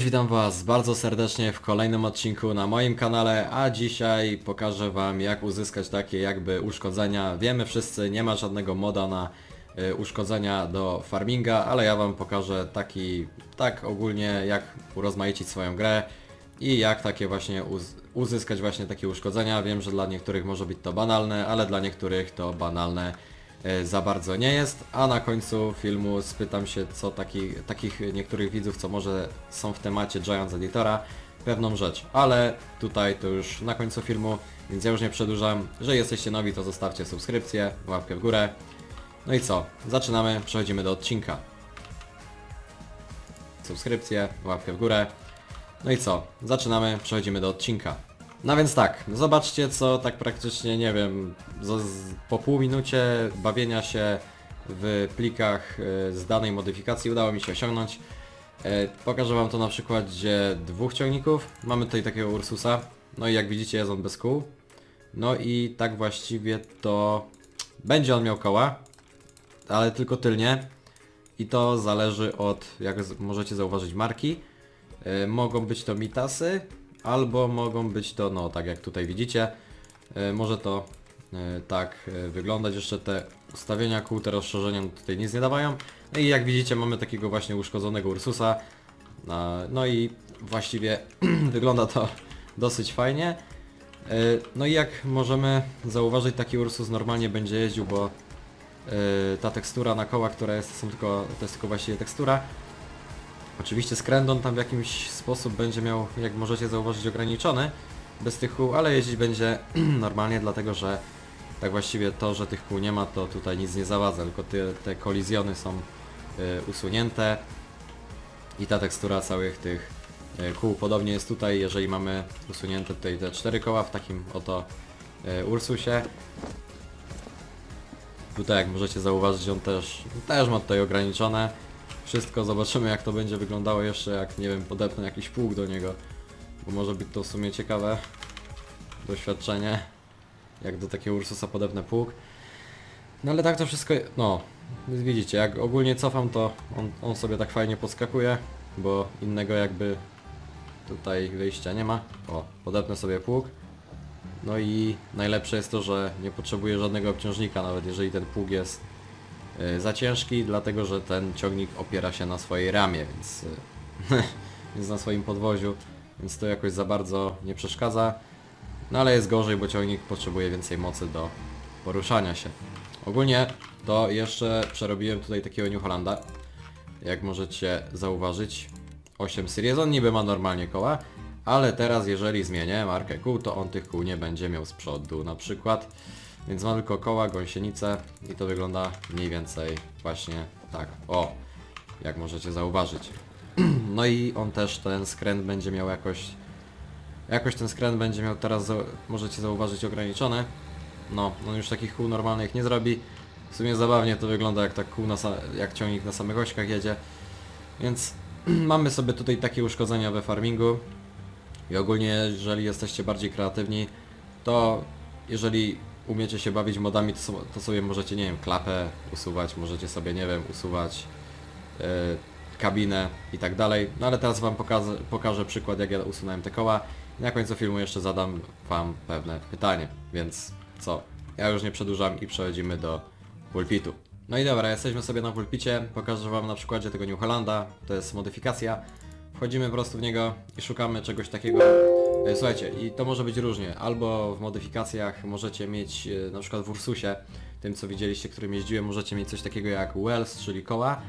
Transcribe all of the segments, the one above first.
Witam Was bardzo serdecznie w kolejnym odcinku na moim kanale, a dzisiaj pokażę Wam jak uzyskać takie jakby uszkodzenia. Wiemy wszyscy, nie ma żadnego moda na y, uszkodzenia do farminga, ale ja Wam pokażę taki, tak ogólnie jak urozmaicić swoją grę i jak takie właśnie uzyskać właśnie takie uszkodzenia. Wiem, że dla niektórych może być to banalne, ale dla niektórych to banalne e, za bardzo nie jest, a na końcu filmu spytam się co taki, takich niektórych widzów, co może są w temacie Giants Editora, pewną rzecz, ale tutaj to już na końcu filmu, więc ja już nie przedłużam, że jesteście nowi to zostawcie subskrypcję, łapkę w górę. No i co, zaczynamy, przechodzimy do odcinka. Subskrypcję, łapkę w górę. No i co, zaczynamy, przechodzimy do odcinka. No więc tak, zobaczcie co tak praktycznie, nie wiem, z, z, po pół minucie bawienia się w plikach y, z danej modyfikacji udało mi się osiągnąć. E, Pokażę Wam to na przykładzie dwóch ciągników. Mamy tutaj takiego Ursusa, no i jak widzicie jest on bez kół. No i tak właściwie to będzie on miał koła, ale tylko tylnie. I to zależy od, jak możecie zauważyć, marki. E, mogą być to mitasy, albo mogą być to, no tak jak tutaj widzicie, e, może to e, tak e, wyglądać. Jeszcze te ustawienia kół, te rozszerzenia no tutaj nic nie dawają. No i jak widzicie mamy takiego właśnie uszkodzonego Ursusa. No i właściwie wygląda to dosyć fajnie. No i jak możemy zauważyć taki Ursus normalnie będzie jeździł, bo ta tekstura na koła, która jest, są tylko, to jest tylko właściwie tekstura. Oczywiście skręt on tam w jakiś sposób będzie miał, jak możecie zauważyć, ograniczony bez tych kół, ale jeździć będzie normalnie, dlatego że tak właściwie to, że tych kół nie ma, to tutaj nic nie zawadza, tylko te, te kolizjony są y, usunięte i ta tekstura całych tych y, kół. Podobnie jest tutaj, jeżeli mamy usunięte tutaj te cztery koła w takim oto y, Ursusie. Tutaj jak możecie zauważyć on też, też ma tutaj ograniczone wszystko, zobaczymy jak to będzie wyglądało jeszcze jak nie wiem podepnę jakiś pług do niego bo może być to w sumie ciekawe doświadczenie jak do takiego Ursusa podepnę pług no ale tak to wszystko, no widzicie jak ogólnie cofam to on, on sobie tak fajnie podskakuje bo innego jakby tutaj wyjścia nie ma. O, podepnę sobie pług no i najlepsze jest to, że nie potrzebuję żadnego obciążnika nawet jeżeli ten pług jest za ciężki, dlatego że ten ciągnik opiera się na swojej ramie, więc, y, więc na swoim podwoziu, więc to jakoś za bardzo nie przeszkadza. No ale jest gorzej, bo ciągnik potrzebuje więcej mocy do poruszania się. Ogólnie to jeszcze przerobiłem tutaj takiego New Hollanda, jak możecie zauważyć. 8 Series, on niby ma normalnie koła, ale teraz jeżeli zmienię markę kół, to on tych kół nie będzie miał z przodu na przykład. Więc ma tylko koła, gąsienicę i to wygląda mniej więcej właśnie tak. O, jak możecie zauważyć. No i on też ten skręt będzie miał jakoś... Jakoś ten skręt będzie miał teraz, możecie zauważyć, ograniczony. No, on już takich kół normalnych nie zrobi. W sumie zabawnie to wygląda jak tak kół na jak ciągnik na samych ośkach jedzie. Więc mamy sobie tutaj takie uszkodzenia we farmingu. I ogólnie jeżeli jesteście bardziej kreatywni, to jeżeli umiecie się bawić modami, to, so- to sobie możecie, nie wiem, klapę usuwać, możecie sobie, nie wiem, usuwać e, kabinę i tak dalej. No ale teraz Wam pokażę, pokażę przykład, jak ja usunąłem te koła. I na końcu filmu jeszcze zadam Wam pewne pytanie. Więc co? Ja już nie przedłużam i przechodzimy do pulpitu. No i dobra, jesteśmy sobie na pulpicie. Pokażę Wam na przykładzie tego New Hollanda. To jest modyfikacja. Wchodzimy po prostu w niego i szukamy czegoś takiego. E, Słuchajcie, i to może być różnie. Albo w modyfikacjach możecie mieć, e, na przykład w Ursusie, tym co widzieliście, którym jeździłem, możecie mieć coś takiego jak Wells, czyli koła.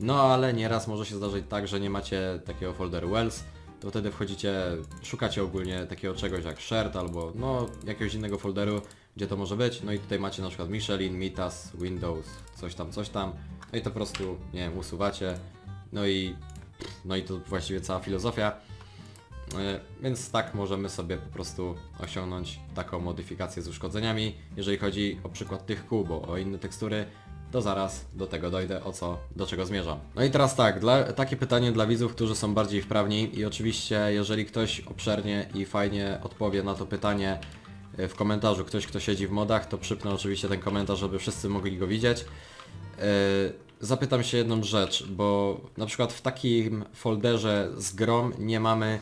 No ale nieraz może się zdarzyć tak, że nie macie takiego folderu Wells, to wtedy wchodzicie, szukacie ogólnie takiego czegoś jak Shared albo no jakiegoś innego folderu, gdzie to może być. No i tutaj macie na przykład Michelin, Mitas, Windows, coś tam, coś tam. No i to po prostu, nie wiem, usuwacie. No i no i to właściwie cała filozofia. E, Więc tak możemy sobie po prostu osiągnąć taką modyfikację z uszkodzeniami, jeżeli chodzi o przykład tych kół, bo o inne tekstury to zaraz do tego dojdę, o co, do czego zmierzam. No i teraz tak, dla, takie pytanie dla widzów, którzy są bardziej wprawni i oczywiście jeżeli ktoś obszernie i fajnie odpowie na to pytanie, e, w komentarzu ktoś, kto siedzi w modach, to przypnę oczywiście ten komentarz, żeby wszyscy mogli go widzieć. E, Zapytam się jedną rzecz, bo na przykład w takim folderze z grom nie mamy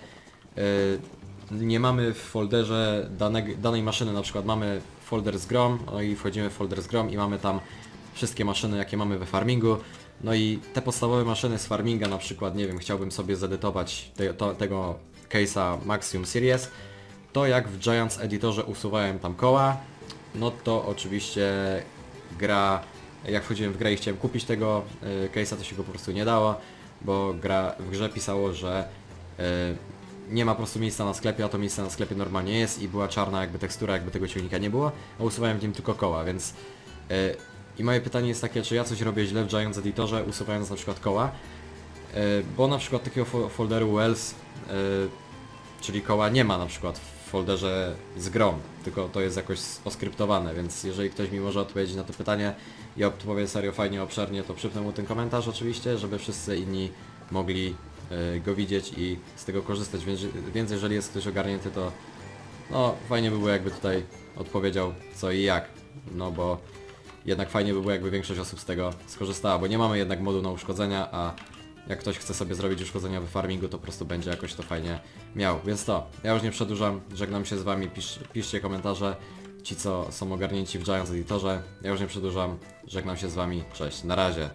nie mamy w folderze danej, danej maszyny, na przykład mamy folder z grom, no i wchodzimy w folder z grom i mamy tam wszystkie maszyny, jakie mamy we farmingu. No i te podstawowe maszyny z farminga, na przykład, nie wiem, chciałbym sobie zedytować te, to, tego case'a Maximum Series, to jak w Giants Editorze usuwałem tam koła, no to oczywiście gra, jak wchodziłem w grę i chciałem kupić tego y, case'a, to się go po prostu nie dało, bo gra, w grze pisało, że y, nie ma po prostu miejsca na sklepie, a to miejsce na sklepie normalnie jest i była czarna jakby tekstura, jakby tego ciągnika nie było, a usuwałem w nim tylko koła, więc... y, I moje pytanie jest takie, czy ja coś robię źle w Giants Editorze, usuwając na przykład koła, y, bo na przykład takiego fo- folderu Wells, y, czyli koła nie ma na przykład w folderze z grom, tylko to jest jakoś oskryptowane, więc jeżeli ktoś mi może odpowiedzieć na to pytanie i odpowie serio fajnie, obszernie, to przypnę mu ten komentarz oczywiście, żeby wszyscy inni mogli go widzieć i z tego korzystać, więc, więc jeżeli jest ktoś ogarnięty, to no fajnie by było jakby tutaj odpowiedział co i jak, no bo jednak fajnie by było jakby większość osób z tego skorzystała, bo nie mamy jednak modu na uszkodzenia, a jak ktoś chce sobie zrobić uszkodzenia we farmingu, to po prostu będzie jakoś to fajnie miał. Więc to, ja już nie przedłużam, żegnam się z wami, pisz, piszcie komentarze, ci co są ogarnięci w Giants Editorze. Ja już nie przedłużam, żegnam się z wami, cześć, na razie.